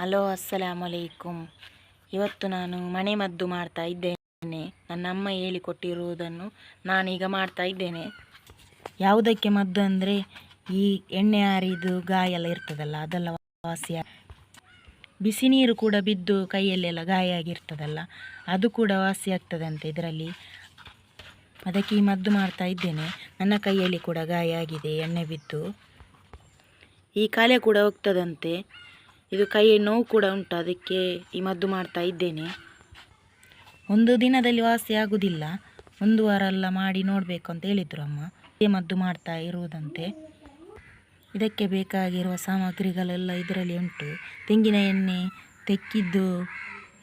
Hello, ಅಸ್ಸಲಾಮ್ ಅಲೈಕುಮ್. ಇವತ್ತು ನಾನು ಮನೆ ಮದ್ದು ಮಾಡ್ತಾ ಇದ್ದೇನೆ. ನನ್ನ ಅಮ್ಮ ಹೇಳಿಕೊಟ್ಟಿರುವುದನ್ನು ನಾನೀಗ ಮಾಡ್ತಾ ಇದ್ದೇನೆ. ಯಾವುದಕ್ಕೆ ಮದ್ದು ಅಂದರೆ, ಈ ಎಣ್ಣೆ ಹಾರಿದು ಗಾಯ ಎಲ್ಲ ಇರ್ತದಲ್ಲ, ಅದೆಲ್ಲ ವಾಸಿಯ ಬಿಸಿ ನೀರು ಕೂಡ ಬಿದ್ದು ಕೈಯಲ್ಲೆಲ್ಲ ಗಾಯ ಆಗಿರ್ತದಲ್ಲ, ಅದು ಕೂಡ ವಾಸಿ ಆಗ್ತದಂತೆ ಇದರಲ್ಲಿ. ಅದಕ್ಕೆ ಈ ಮದ್ದು ಮಾಡ್ತಾ ಇದ್ದೇನೆ. ನನ್ನ ಕೈಯಲ್ಲಿ ಕೂಡ ಗಾಯ ಆಗಿದೆ, ಎಣ್ಣೆ ಬಿದ್ದು. ಈ ಕಾಲೆ ಕೂಡ ಹೋಗ್ತದಂತೆ. ಇದು ಕೈಯ ನೋವು ಕೂಡ ಉಂಟು. ಅದಕ್ಕೆ ಈ ಮದ್ದು ಮಾಡ್ತಾ ಇದ್ದೇನೆ. ಒಂದು ದಿನದಲ್ಲಿ ವಾಸಿ ಆಗುವುದಿಲ್ಲ ಒಂದು ವಾರ ಎಲ್ಲ ಮಾಡಿ ನೋಡಬೇಕು ಅಂತ ಹೇಳಿದರು ಅಮ್ಮ. ಈ ಮದ್ದು ಮಾಡ್ತಾ ಇರುವುದಂತೆ. ಇದಕ್ಕೆ ಬೇಕಾಗಿರುವ ಸಾಮಗ್ರಿಗಳೆಲ್ಲ ಇದರಲ್ಲಿ ಉಂಟು. ತೆಂಗಿನ ಎಣ್ಣೆ, ತೆಕ್ಕಿದ್ದು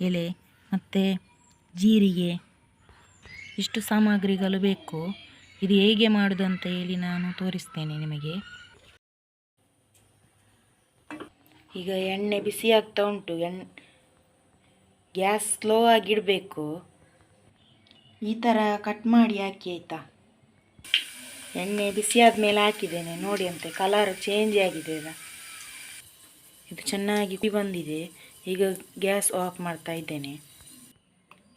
ಎಲೆ, ಮತ್ತು ಜೀರಿಗೆ. ಇಷ್ಟು ಸಾಮಗ್ರಿಗಳು ಬೇಕು. ಇದು ಹೇಗೆ ಮಾಡೋದು ಅಂತ ಹೇಳಿ ನಾನು ತೋರಿಸ್ತೇನೆ ನಿಮಗೆ. ಈಗ ಎಣ್ಣೆ ಬಿಸಿ ಆಗ್ತಾ ಉಂಟು. ಎಣ್, ಗ್ಯಾಸ್ ಸ್ಲೋ ಆಗಿಡಬೇಕು. ಈ ಥರ ಕಟ್ ಮಾಡಿ ಹಾಕಿ ಆಯಿತಾ? ಎಣ್ಣೆ ಬಿಸಿ ಆದಮೇಲೆ ಹಾಕಿದ್ದೇನೆ. ನೋಡಿ ಅಂತೆ ಕಲರ್ ಚೇಂಜ್ ಆಗಿದೆ ಈಗ. ಇದು ಚೆನ್ನಾಗಿ ಬಂದಿದೆ. ಈಗ ಗ್ಯಾಸ್ ಆಫ್ ಮಾಡ್ತಾ ಇದ್ದೇನೆ.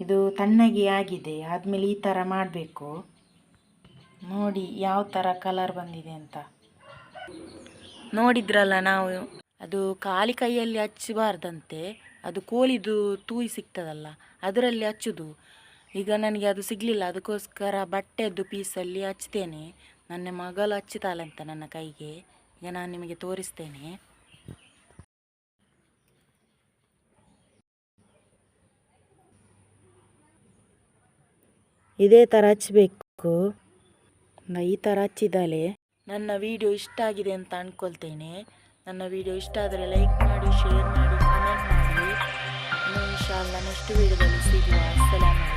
ಇದು ತಣ್ಣಗೆ ಆಗಿದೆ. ಆದಮೇಲೆ ಈ ಥರ ಮಾಡಬೇಕು. ನೋಡಿ, ಯಾವ ಥರ ಕಲರ್ ಬಂದಿದೆ ಅಂತ. ನೋಡಿದ್ರಲ್ಲ ನಾವು. ಅದು ಖಾಲಿ ಕೈಯಲ್ಲಿ ಹಚ್ಚಬಾರ್ದಂತೆ, ಅದು ಕೋಳಿದು ತೂಯಿ ಸಿಗ್ತದಲ್ಲ, ಅದರಲ್ಲಿ ಹಚ್ಚುದು. ಈಗ ನನಗೆ ಅದು ಸಿಗಲಿಲ್ಲ, ಅದಕ್ಕೋಸ್ಕರ ಬಟ್ಟೆದ್ದು ಪೀಸಲ್ಲಿ ಹಚ್ತೇನೆ. ನನ್ನ ಮಗಳು ಹಚ್ಚುತ್ತಾಳಂತ ನನ್ನ ಕೈಗೆ. ಈಗ ನಾನು ನಿಮಗೆ ತೋರಿಸ್ತೇನೆ. ಇದೇ ಥರ ಹಚ್ಚಬೇಕು ಈ ಥರ ಹಚ್ಚಿದಾಳೆ. ನನ್ನ ವಿಡಿಯೋ ಇಷ್ಟ ಆಗಿದೆ ಅಂತ ಅಂದ್ಕೊಳ್ತೇನೆ ನನ್ನ ವಿಡಿಯೋ ಇಷ್ಟ ಆದರೆ ಲೈಕ್ ಮಾಡಿ ಶೇರ್ ಮಾಡಿ ಕಮೆಂಟ್ ಮಾಡಿ. ಇನ್ನು ಇನ್ಶಾಲ್ಲ ನೆಕ್ಸ್ಟ್ ವಿಡಿಯೋದಲ್ಲಿ ಸಿಗುವ. ಅಸ್ಸಲಾಮ